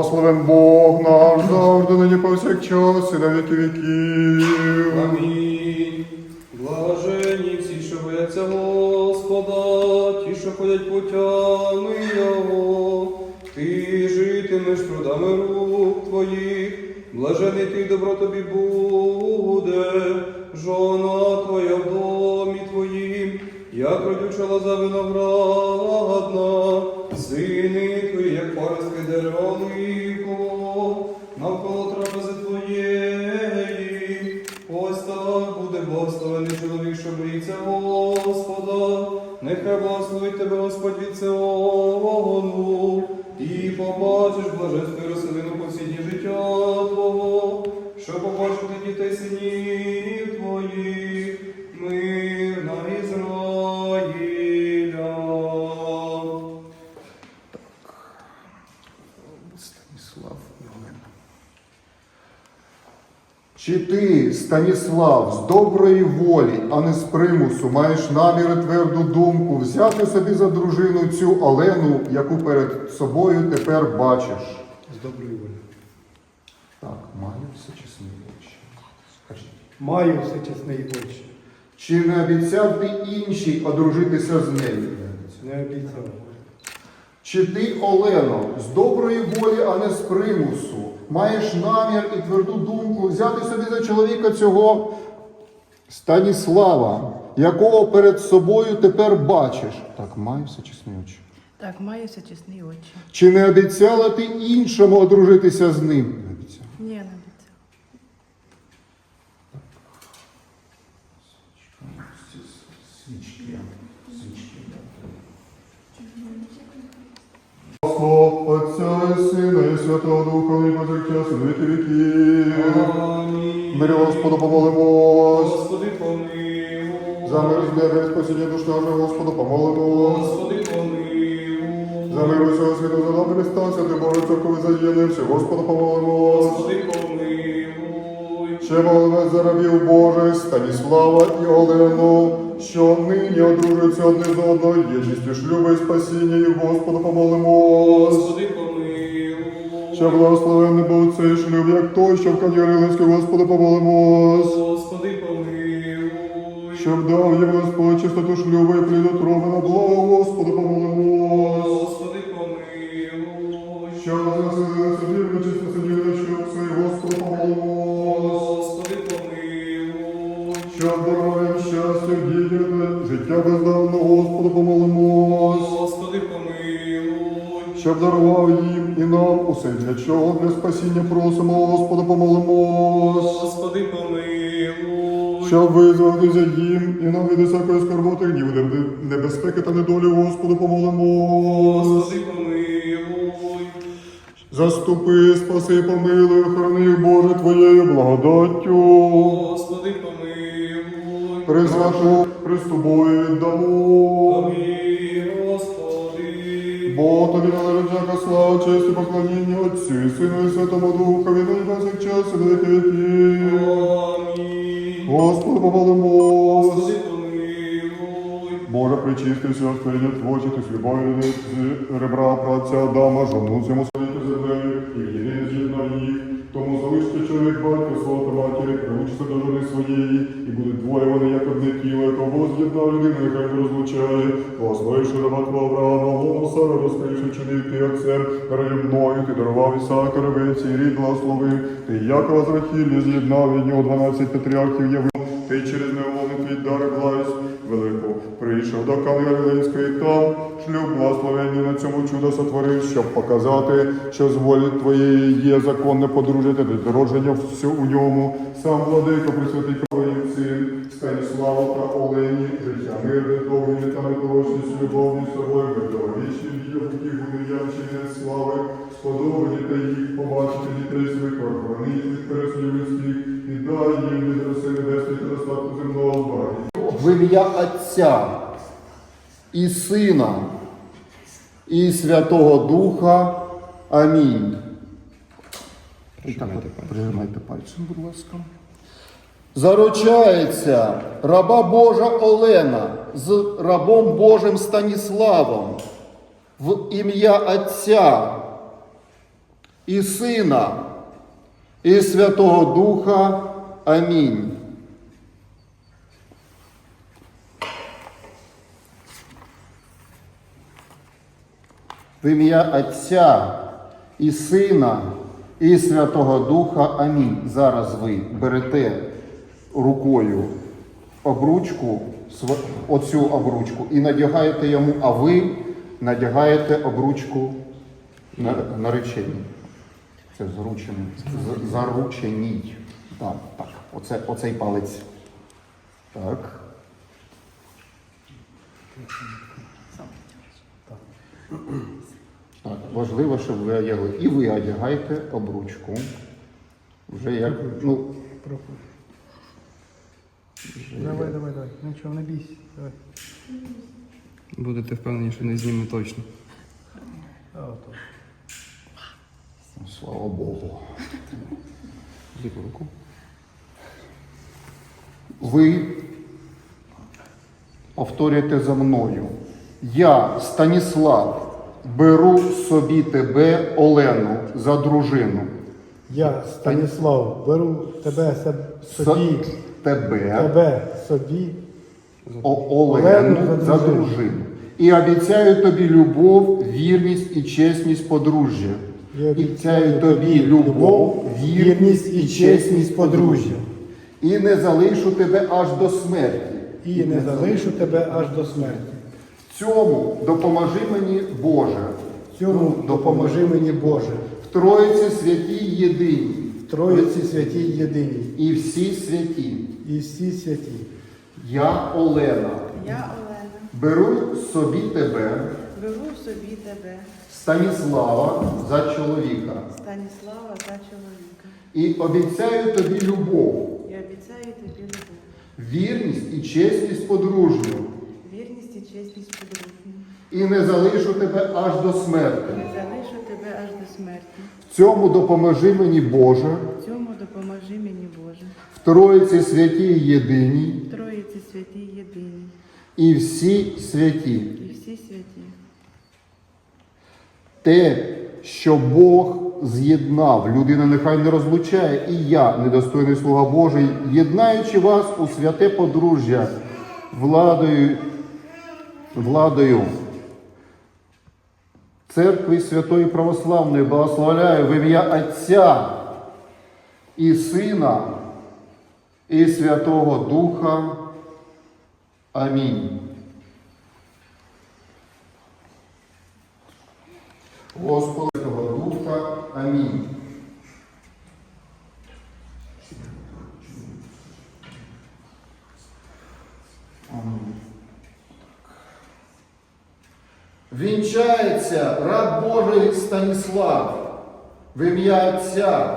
Благословен Бог наш завжди нині повсякчас і на віки віків. Амінь. Блажені всі, що бояться Господа, ті, що ходять путями Його, ти житимеш трудами рук твоїх, блажений ти добро тобі буде, жона твоя в домі твоїм, як родюча лоза виноградна, сини побачиш блаженство і рослину по всі життя Твого, що побачити дітей синів Станіслав, з доброї волі, а не з примусу, маєш намір і тверду думку взяти собі за дружину цю Олену, яку перед собою тепер бачиш? З доброї волі. Так, маю все чесні очі. Скажіть. Маю все чесне і очі. Чи не обіцяв ти іншій одружитися з нею? Не обіцяв. Чи ти, Олено, з доброї волі, а не з примусу, маєш намір і тверду думку взяти собі за чоловіка цього Станіслава, якого перед собою тепер бачиш? Так, маю все чесні очі. Так, маю все чесні очі. Чи не обіцяла ти іншому одружитися з ним? Не обіцяла. Ні, не обіцяв. Свічки. Свічки. Слава Отця і Сина Святого Духа, і і віки віків. Мирі Господу помолимось. Господи, помилуй. За мир з неба і спасіння душ нашого Господу помолимось. Господи, помилуй. За мир усього світу, за добрі станція, ти Боже церкові заєднився, Господу помолимось. Господи, помилуй. Ще молимось за рабів Божих, Станіслава і Олену, що нині одружуються одне з одного, єдністю шлюби і спасіння, і Господу помолимось. Господи, помилуй. Що благословенний був цей шлюб, як той, що в Кан'ярилинській, Господу помолимось. Господи, помилуй. Щоб дав їм Господь чистоту шлюбу і плід утроби на благо, Господу помолимось. Господи, помилуй. Що возносили собі, вичисто сиділи, щоб цей Господу помолимось. Господи, помилуй. Щоб здоров'ям, щастя, дітям, життя бездавно, Господу помолимось. Господи, помилуй. Щоб дарував їм і нам усе для чого, для спасіння просимо, Господу помолимось. Господи, помилуй. Щоб визволитися їм і нам від усякої скорботи, гніву, неб- небезпеки та недолі, Господу помолимось. Господи, помилуй. Заступи, спаси, помилуй, охорони Боже, Твоєю благодаттю. Господи, помилуй. Присвяту приступою віддамо. Помилуй, Господи. Бо тобі належить всяка слава, честь і поклоніння Отцю і Сину і Святому Духові, нині повсякчас і на віки віків. Амінь. Господи, помолимось. Господи, помилуй. Боже, причисти все створіння Творче, ти з любові ребра праця дама, жону цьому світі тіло, з'єднав людину, нехай не розлучає. Благословивши раба твого Авраама, лоно Сара, розкривши чинив ти отцем, раді ти дарував Ісаака ревиці, і рід благословив. Ти Якова з Рахілля з'єднав від нього 12 патріархів явив. Ти через неумовний твій дар і благість велику прийшов до Кани Галилейської там, шлюб благословення на цьому чудо сотворив, щоб показати, що з волі твоєї є законне подружити до народження всю у ньому. Сам владико присвятий твоїм дітей охорони їх від людських, і дай їм від роси небесних та достатку земного благі. В ім'я Отця і Сина і Святого Духа. Амінь. Прижимайте пальцем. Прижимайте пальцем, будь ласка. Заручається раба Божа Олена з рабом Божим Станіславом в ім'я Отця і Сина, і Святого Духа. Амінь. В ім'я Отця і Сина, і Святого Духа. Амінь. Зараз ви берете рукою обручку, оцю обручку, і надягаєте йому, а ви надягаєте обручку на, нареченій. Це зручений. з- Зарученій. Так, так. Оце, оцей палець. Так. Так, важливо, щоб ви одягли. І ви одягаєте обручку. Вже як, ну. Давай, давай, давай. Нічого, не бійся. Давай. Будете впевнені, що не зніме точно. А, ото. ну, слава Богу. Ліву руку. Ви повторюєте за мною. Я, Станіслав, беру собі тебе, Олену, за дружину. Я, Станіслав, беру тебе собі, тебе, тебе собі, О- Олену, Олену за дружину. І обіцяю тобі любов, вірність і чесність подружжя. І Обіцяю тобі любов, вірність і чесність подружжя. І не залишу тебе аж до смерті. і не залишу тебе аж до смерті. В цьому допоможи мені Боже. В цьому допоможи мені Боже, В Троїці святій єдиній в Троїці святій єдиній і всі святі. і всі святі. Я, Олена, Я Олена, беру собі тебе, беру собі тебе, Станіслава, за чоловіка, Станіслава за чоловіка, і обіцяю тобі любов, і обіцяю тобі любов, вірність і чесність подружню, вірність і чесність подружню. і не залишу тебе аж до смерти. Не залишу тебе аж до смерті. В цьому допоможи мені Боже, В цьому допоможи мені Боже. в Троїці святій єдиній В Троїці святій єдиній і всі святі. Те, що Бог з'єднав, людина нехай не розлучає, і я, недостойний слуга Божий, єднаючи вас у святе подружжя владою, владою церкви Святої Православної благословляю в ім'я Отця і Сина і Святого Духа. Амінь. Господи Святого Духа. Амінь. Вінчається раб Божий Станіслав в ім'я Отця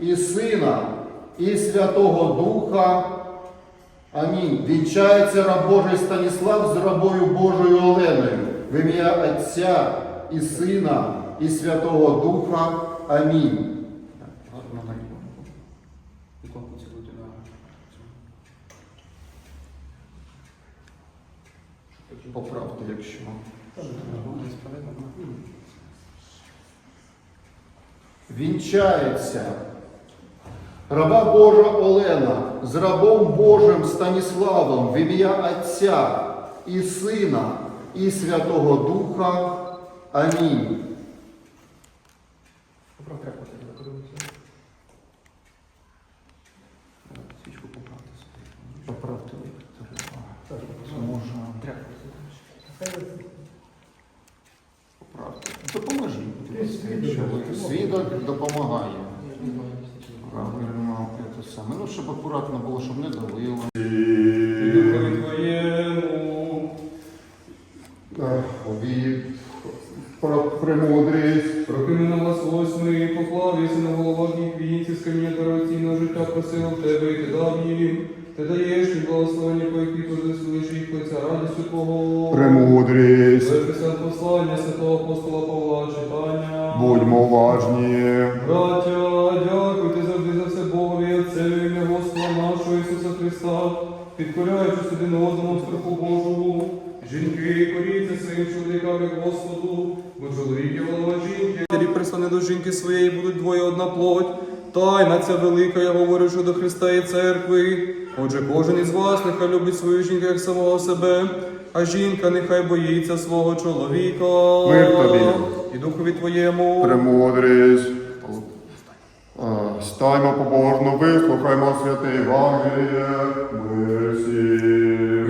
і Сина і Святого Духа. Амінь. Вінчається раб Божий Станіслав з рабою Божою Оленою в ім'я Отця і Сина і Святого Духа. Амінь. Поправте, якщо. Вінчається раба Божа Олена з рабом Божим Станіславом в ім'я Отця і Сина і Святого Духа. Амінь. Поправте. Можна. Поправте. Допоможіть. будь ласка, якщо Свідок допомагає. Правильно, це саме. Ну, щоб акуратно було, щоб не давило. На головах з каміння дорогоцінного життя просив тебе, і ти дав їм. Ти даєш їм благословення, по які позаслиш їх лиця радістю Твого. Премудрість. Виписав послання святого апостола Павла читання. Будьмо уважні. Браття, дякуйте завжди за все Богові, Отцеві, ім'я Господа нашого Ісуса Христа, підкоряючись один одному страху Божому. Жінки, коріться своїм чоловікам як Господу, бо чоловік є Тоді жінки. до жінки своєї будуть двоє одна плоть. Тайна ця велика, я говорю що до Христа і церкви. Отже, кожен із вас нехай любить свою жінку як самого себе, а жінка нехай боїться свого чоловіка. Мир тобі. І духові твоєму. Премудрість. Стаймо побожно, вислухаймо святе Євангеліє, мир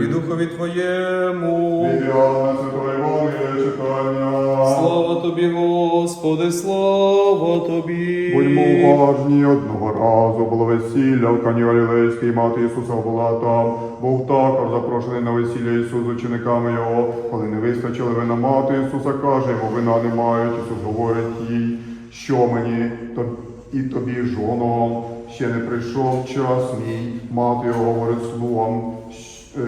І духові твоєму. Ім'я Святого Євангелія читання. Слава тобі, Господи, слава тобі. Будьмо уважні, одного разу було весілля в Кані Галілейській, мати Ісуса була там. Був також запрошений на весілля Ісус з учениками його. Коли не вистачили вина мати Ісуса, каже йому, вина не мають. Ісус говорить їй, що мені, то і тобі, жоно, ще не прийшов час мій. Мати його говорить словом,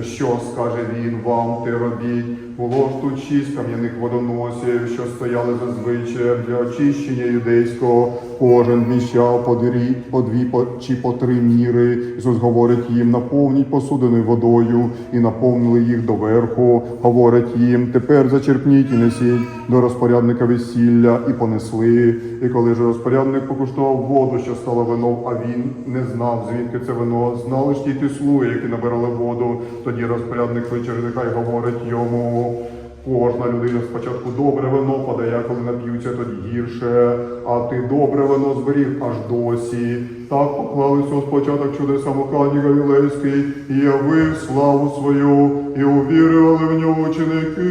що скаже він вам, ти робіть. Було ж тут шість кам'яних водоносів, що стояли зазвичай для очищення юдейського. Кожен вміщав по дві, по дві по, чи по три міри. Ісус говорить їм, наповніть посудини водою і наповнили їх доверху. Говорить їм, тепер зачерпніть і несіть до розпорядника весілля і понесли. І коли ж розпорядник покуштував воду, що стала вином, а він не знав, звідки це вино, знали ж ті слуги, які набирали воду. Тоді розпорядник вечір нехай говорить йому. Кожна людина спочатку добре вино подає, коли нап'ються, тоді гірше, а ти добре вино зберіг аж досі. Так поклалися спочаток чудесам у Кані Галілейській, і явив славу свою, і увірували в нього ученики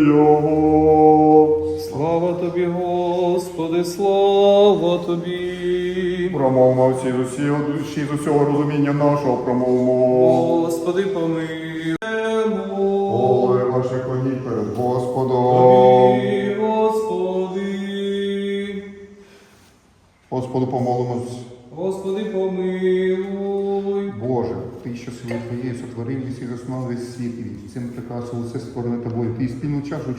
його. Слава тобі, Господи, слава тобі. Промовмо всі з усього душі, з усього розуміння нашого промовмо. Господи, помилуємо. Господом. Тобі, Господи. Господу помолимось. Господи, помилуй. Боже, ти, що силою твоєю сотворив і всі заснував весь світ, і цим приказу усе створене тобою. Ти спільну чашу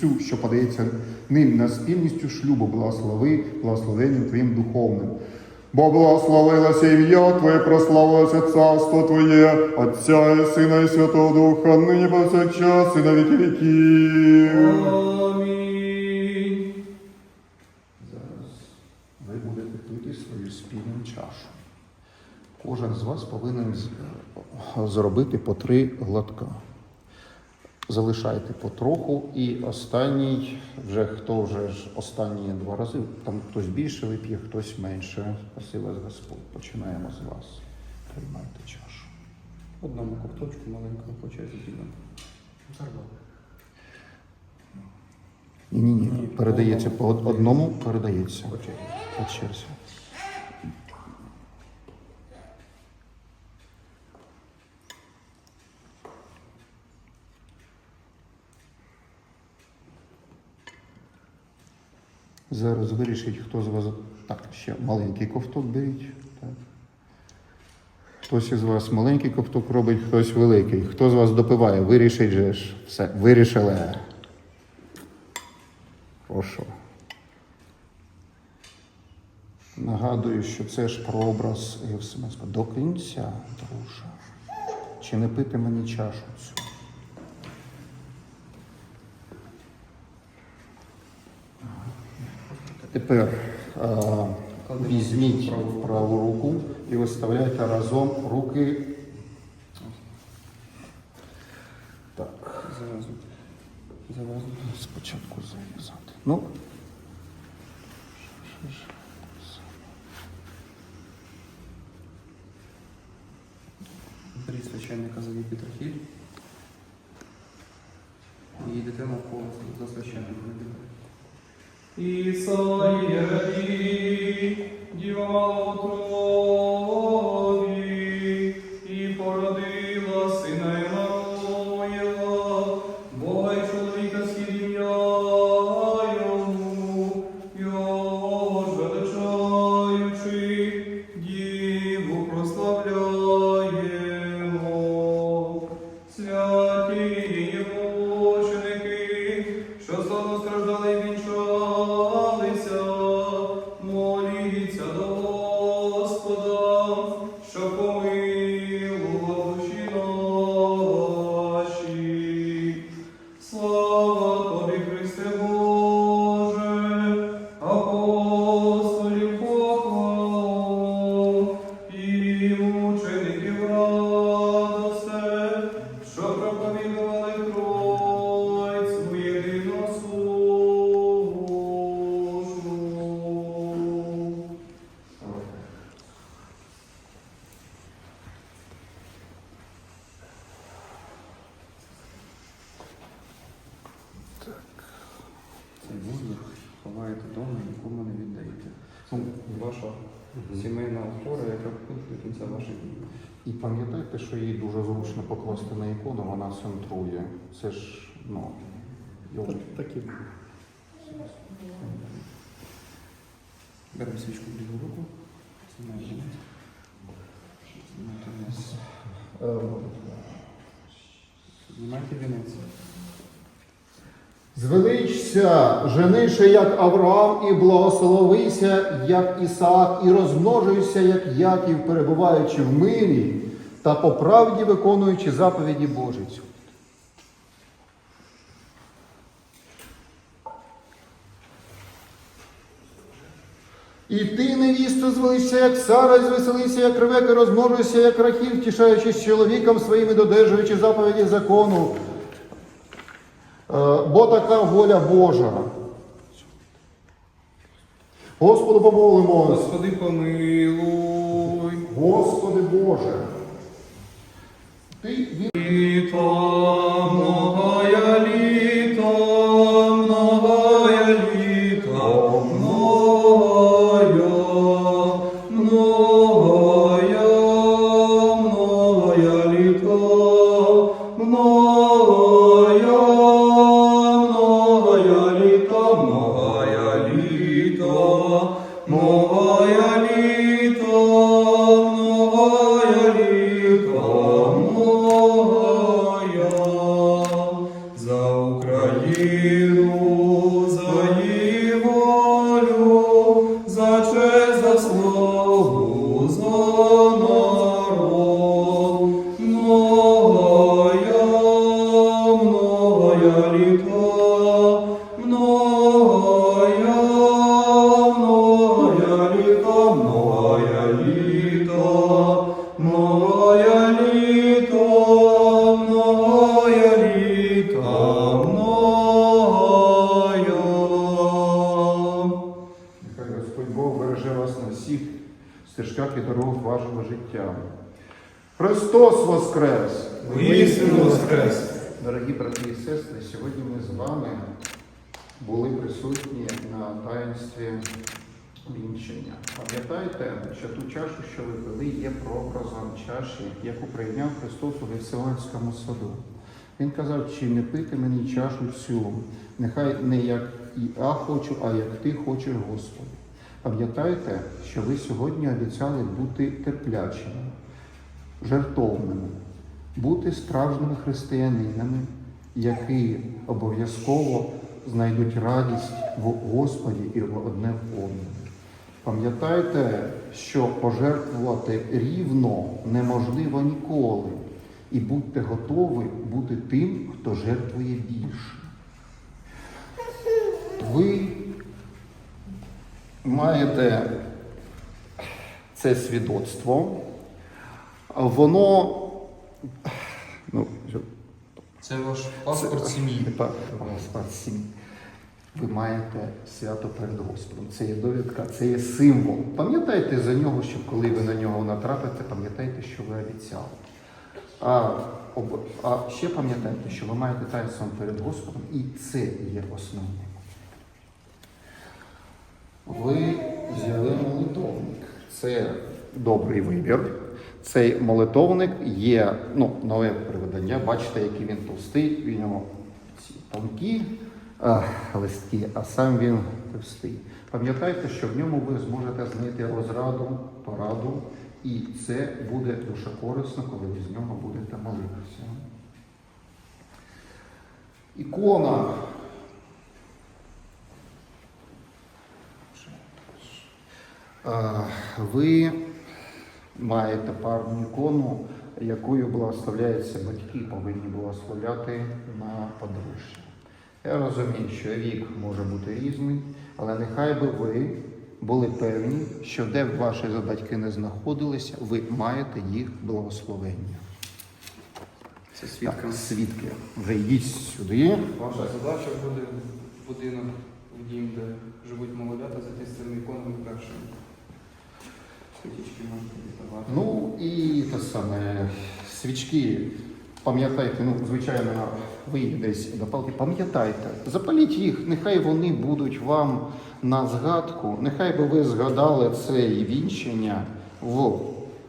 цю, що подається ним на спільністю шлюбу, благослови, благословенням твоїм духовним. Бо благословилося ім'я Твоє, прославилося царство Твоє, Отця і Сина і Святого Духа, нині повсякчас і на віки віків. Амінь. Зараз ви будете пити свою спільну чашу. Кожен з вас повинен з- зробити по три глотка. Залишайте потроху і останній, вже хто вже ж останні два рази, там хтось більше вип'є, хтось менше. Спасибо вас Господь. Починаємо з вас. Приймайте чашу. Одному ковточку маленькому по черзі підемо. Ні, ні, ні. Передається по одному, передається. По черзі. Зараз вирішить, хто з вас. Так, ще маленький ковток беріть. Так. Хтось із вас маленький ковток робить, хтось великий. Хто з вас допиває? Вирішить же ж. Все, вирішили. Прошу. Нагадую, що це ж прообраз Євсимеська. До кінця, друже. Чи не пити мені чашу цю? Тепер візьміть праву руку і виставляйте разом руки. Так. Зав'язуй. Зав'язуй. Спочатку зав'язати. Ну. Слава тобі, Христе дуже зручно покласти на ікону, вона центрує. Це ж, ну, його. Так Беремо свічку в ліву руку. Знімаємо. Знімайте вінець. Звеличся, женише, як Авраам, і благословися, як Ісаак, і розмножуйся, як Яків, перебуваючи в мирі та по правді виконуючи заповіді Божі. І ти, невісто, звелися, як Сара, і звеселися, як Ревека, розмножуйся, як Рахів, тішаючись чоловіком своїм і додержуючи заповіді закону. Е, Бо така воля Божа. Господу помолимось. Господи, помилуй. Господи Боже. Ти від... життя. Христос Воскрес! Воістину воскрес! Дорогі брати і сестри, сьогодні ми з вами були присутні на таїнстві вінчення. Пам'ятайте, що ту чашу, що ви пили, є прообразом чаші, яку прийняв Христос у Гефсиманському саду. Він казав, чи не пити мені чашу цю, нехай не як я хочу, а як ти хочеш, Господи. Пам'ятайте, що ви сьогодні обіцяли бути терплячими, жертовними, бути справжніми християнинами, які обов'язково знайдуть радість в Господі і в одне в одному. Пам'ятайте, що пожертвувати рівно неможливо ніколи, і будьте готові бути тим, хто жертвує більше. Ви маєте це свідоцтво, воно ну, Це ваш паспорт сім'ї. паспорт сім'ї. Ви маєте свято перед Господом. Це є довідка, це є символ. Пам'ятайте за нього, щоб коли ви на нього натрапите, пам'ятайте, що ви обіцяли. А, а ще пам'ятайте, що ви маєте таїнство перед Господом, і це є основним. Ви взяли молитовник. Це добрий вибір. Цей молитовник є ну, нове приведення. Бачите, який він товстий, в нього ці тонкі а, листки, а сам він товстий. Пам'ятайте, що в ньому ви зможете знайти розраду, пораду, і це буде дуже корисно, коли ви з нього будете молитися. Ікона. А, Ви маєте парну ікону, якою благословляються батьки, повинні благословляти на подружжя. Я розумію, що вік може бути різний, але нехай би ви були певні, що де б ваші батьки не знаходилися, ви маєте їх благословення. Це свідка. Так, свідки, вже йдіть сюди. Ваша задача буде будинок, в дім, де живуть молодята, зайти з цими іконами першими. Світічки можете віддавати. Ну і те саме свічки Пам'ятайте, ну, звичайно, ви їх десь допалки, пам'ятайте, запаліть їх, нехай вони будуть вам на згадку, нехай би ви згадали це вінчення в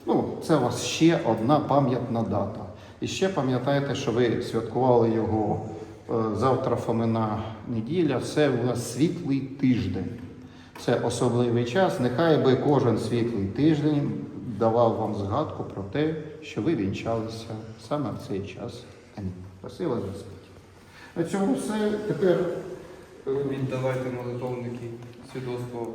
ну, це у вас ще одна пам'ятна дата. І ще пам'ятайте, що ви святкували його е, завтра Фомина неділя, це у вас світлий тиждень. Це особливий час. Нехай би кожен світлий тиждень давав вам згадку про те, що ви вінчалися саме в цей час. Амінь. Спасибо Господь. На цьому все. Тепер е, Віддавайте молитовники свідоцтво